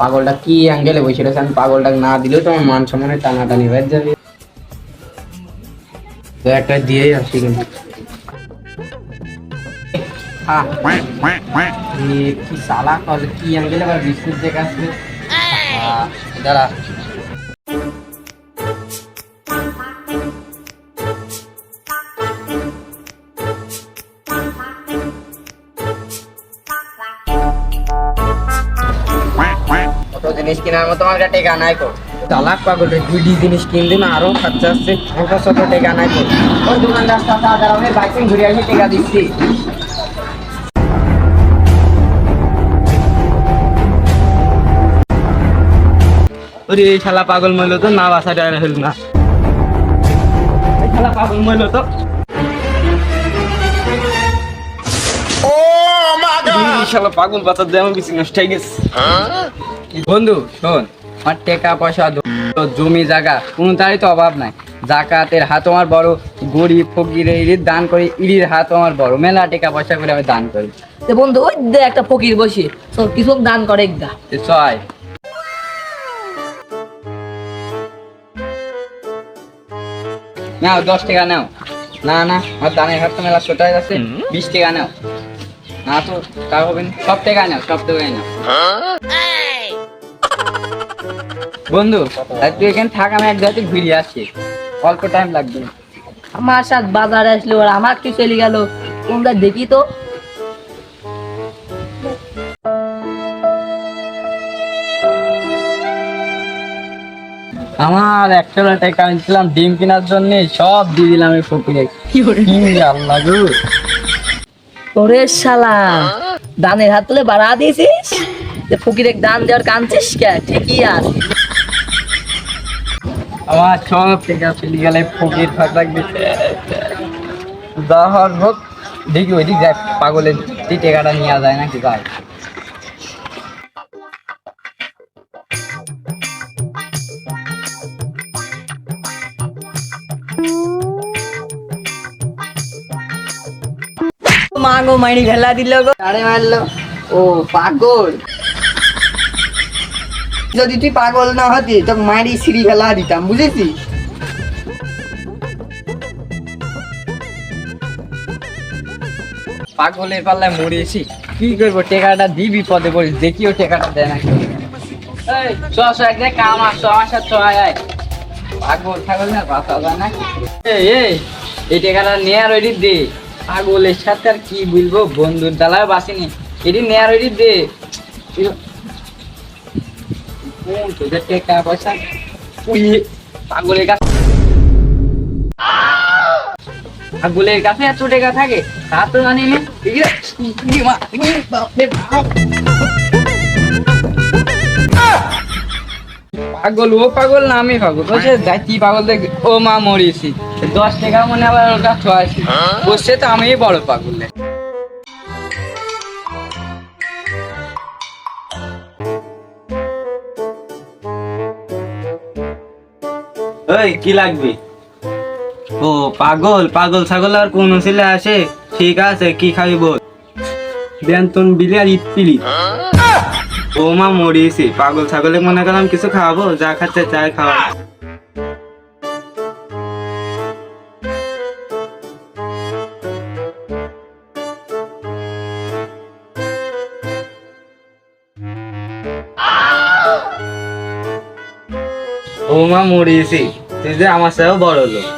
পাগলটা কি অ্যাঙ্গেলে বসে রয়েছে? আমি পাগলটাকে না দিলেও তোমার মান সম্মানে টানাটানি হয়ে যাবে। একটা দিয়েই আসি কিন্তু। কি সালা? কি অ্যাঙ্গেলে আবার বিস্কুট দেখে আসবে দাঁড়া। জিনিস কেনার মতো আমার কাছে টেকা নাই কো চালাক পাগল রে দুই জিনিস কিনলি না আরও খরচা আসছে কাছে টেকা নাই ওই দোকানদার সাথে আমি বাইকিং ঘুরে আসি টেকা দিচ্ছি। ওরে এই শালা পাগল মইলো তো না বাসা ডায়র হইল না। এই শালা পাগল মইলো তো। এই শালা পাগল বাচ্চা আমার বিছি নষ্ট হয়ে গেছে বন্ধু শোন আমার টাকা পয়সা জমি জায়গা কোনো তারই তো অভাব নাই। জাকাতের হাত আমার বড় গরিব ফকির ইরির দান করি ইরির হাত আমার বড় মেলা টাকা পয়সা করে আমি দান করি। তো বন্ধু ওই দে একটা ফকির বসে তো কিছু দান করে একটা এ ছয় নাও দশ টাকা নাও। না না আমার দানের হাত তো মেলা ছোট হয়ে যাচ্ছে বিশ টাকা নাও। না তো তা হবে সব টাকা নাও সব টাকাই নাও। বন্ধু তুই এখানে থাক আমি এক জায়গাতে ঘুরে আসছি। অল্প টাইম লাগবে। আমার সাথে বাজারে আসলো আর আমার কি চলে গেল? তোমরা দেখি তো। আমার একটা টাকা আনছিলাম ডিম কেনার জন্য সব দিয়ে দিলাম এই ফকিরে কি আল্লাহ গো। ওরে শালা দানের হাত তুলে বাড়া দিয়েছিস? ফকিরে দান দেওয়ার কানছিস কে? ঠিকই আছে। আমার সব টাকা চলে গেলে ফকির ফাঁক লাগবে দহর হোক দেখি ওই দিক যায় পাগলের এই টাকাটা নেওয়া যায় নাকি যায় মা গো মাইনি ঢেলা দিল গো আরে মারলো ও পাগল যদি তুই পাগল না হতি তো মারি সিঁড়ি ফেলা দিতাম, বুঝেছিস? পাগলের পাল্লায় মরিয়েছি। কি করব, টেকাটা দি বিপদে পড়িস, দেখিও টেকাটা দেয় না। পাগল, ছাগল না বাঁচা না? এই টেকাটা নেয়ার ওইটি দে। পাগলের সাথে আর কি বলব, বন্ধুর দালায় বাসিনি। এটি নেয়ার ওইটি দে। পাগলের কাছে টাকা থাকে তা তো জানি। পাগল, ও পাগল না আমি পাগল? যাই কি পাগল দেখ, ও মা মরিয়েছি দশ টাকা মনে আবার কাছে ছয়াশি বসছে তো আমি বড় পাগল ওই কি লাগবে? ও, পাগল পাগল ছাগল আর কোন ছেলে আসে? ঠিক আছে, কি খাবি বল। বেন্তন বিলি আর ইটপিলি ও মা মরিয়েছি। পাগল ছাগলে মনে করলাম কিছু খাওয়াবো, যা খাচ্ছে চাই খাওয়া। ও মা মরিয়েছি। তুই যে আমার সাথেও বড় লোক